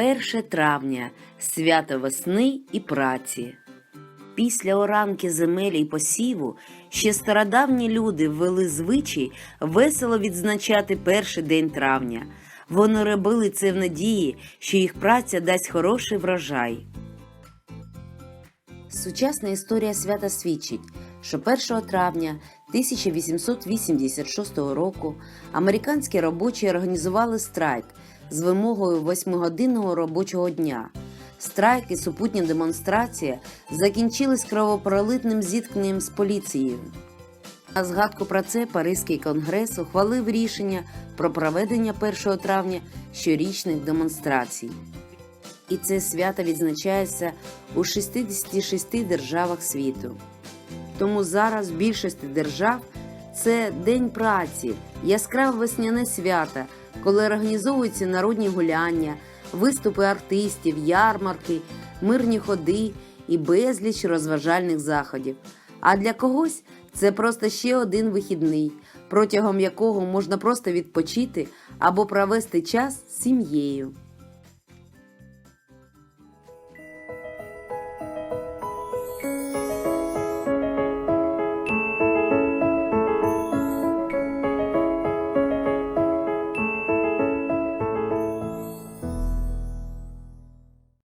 1 травня свято весни і праці. Після оранки земель і посіву ще стародавні люди ввели звичай весело відзначати перший день травня. Вони робили це в надії, що їх праця дасть хороший врожай. Сучасна історія свята свідчить, що 1 травня 1886 року американські робочі організували страйк з вимогою восьмигодинного робочого дня. Страйк і супутня демонстрація закінчились кровопролитним зіткненням з поліцією. На згадку про це Паризький конгрес ухвалив рішення про проведення 1 травня щорічних демонстрацій. І це свято відзначається у 66 державах світу. Тому зараз в більшості держав це День праці, яскраве весняне свято, коли організовуються народні гуляння, виступи артистів, ярмарки, мирні ходи і безліч розважальних заходів. А для когось це просто ще один вихідний, протягом якого можна просто відпочити або провести час з сім'єю.